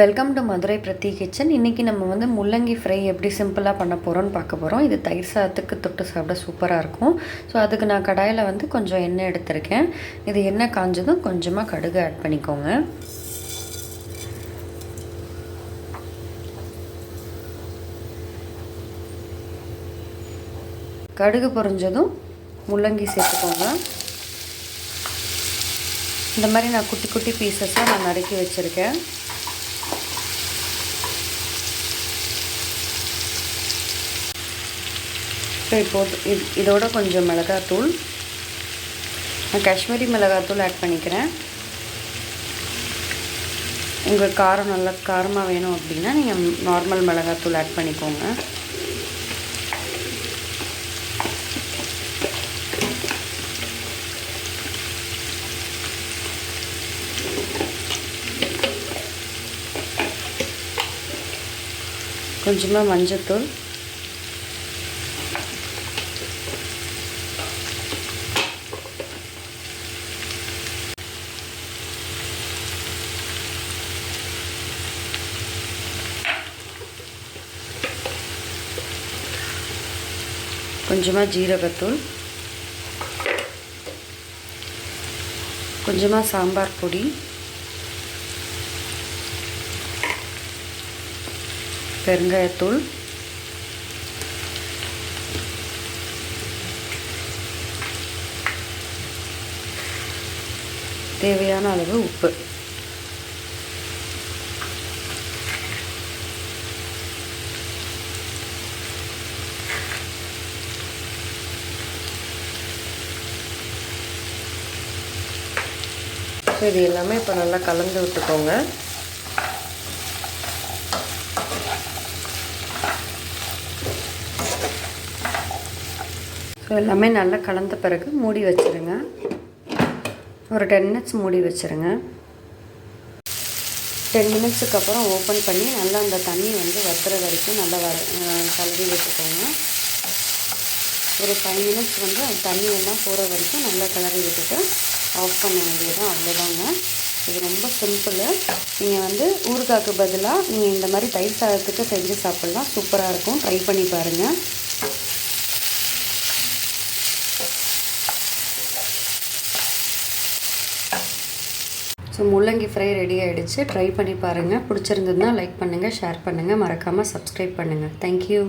Welcome to Madurai பிரதி kitchen இன்றைக்கி நம்ம வந்து முள்ளங்கி ஃப்ரை எப்படி சிம்பிளாக பண்ண போகிறோம்னு பார்க்க போகிறோம் இது தயிர் சாதத்துக்கு தொட்டு சாப்பிட சூப்பராக இருக்கும். ஸோ அதுக்கு நான் கடாயில் வந்து கொஞ்சம் எண்ணெய் எடுத்திருக்கேன். இது எண்ணெய் காஞ்சதும் கொஞ்சமாக கடுகு ஆட் பண்ணிக்கோங்க. கடுகு பொரிஞ்சதும் முள்ளங்கி சேர்த்துக்கோங்க. இந்த மாதிரி நான் குட்டி குட்டி பீசஸாக நான் நறுக்கி வச்சுருக்கேன். ஸோ இப்போது இது இதோட கொஞ்சம் மிளகாத்தூள். நான் காஷ்மீரி மிளகாத்தூள் ஆட் பண்ணிக்கிறேன். உங்கள் காரம் நல்லா காரமாக வேணும் அப்படின்னா நீங்கள் நார்மல் மிளகாத்தூள் ஆட் பண்ணிக்கோங்க. கொஞ்சமாக மஞ்சத்தூள். கொஞ்சமாக ஜீரகத்தூள் கொஞ்சமாக சாம்பார் பொடி பெருங்காயத்தூள் தேவையான அளவு உப்பு. ஸோ இது எல்லாமே இப்போ நல்லா கலந்து விட்டுக்கோங்க. ஸோ எல்லாமே நல்லா கலந்த பிறகு மூடி வச்சுருங்க. ஒரு டென் மினிட்ஸ் மூடி வச்சுருங்க. டென் மினிட்ஸுக்கு அப்புறம் ஓப்பன் பண்ணி நல்லா அந்த தண்ணி வந்து வத்துற வரைக்கும் நல்லா வர கழுவி விட்டுக்கோங்க. ஒரு ஃபைவ் மினிட்ஸ் வந்து அந்த தண்ணி எல்லாம் போகிற வரைக்கும் நல்லா கிளறி விட்டுட்டு ஆஃப் பண்ண வேண்டியது அவ்வளோதாங்க. இது ரொம்ப சிம்பிள். நீங்கள் வந்து ஊறுகாய்க்கு பதிலாக நீங்கள் இந்த மாதிரி தயிர் சாதத்துக்கு செஞ்சு சாப்பிட்லாம். சூப்பராக இருக்கும். ட்ரை பண்ணி பாருங்கள் ஸோ முள்ளங்கி ஃப்ரை ரெடி ஆகிடுச்சு ட்ரை பண்ணி பாருங்கள் பிடிச்சிருந்ததுன்னா லைக் பண்ணுங்கள் ஷேர் பண்ணுங்கள் மறக்காமல் சப்ஸ்கிரைப் பண்ணுங்கள் தேங்க்யூ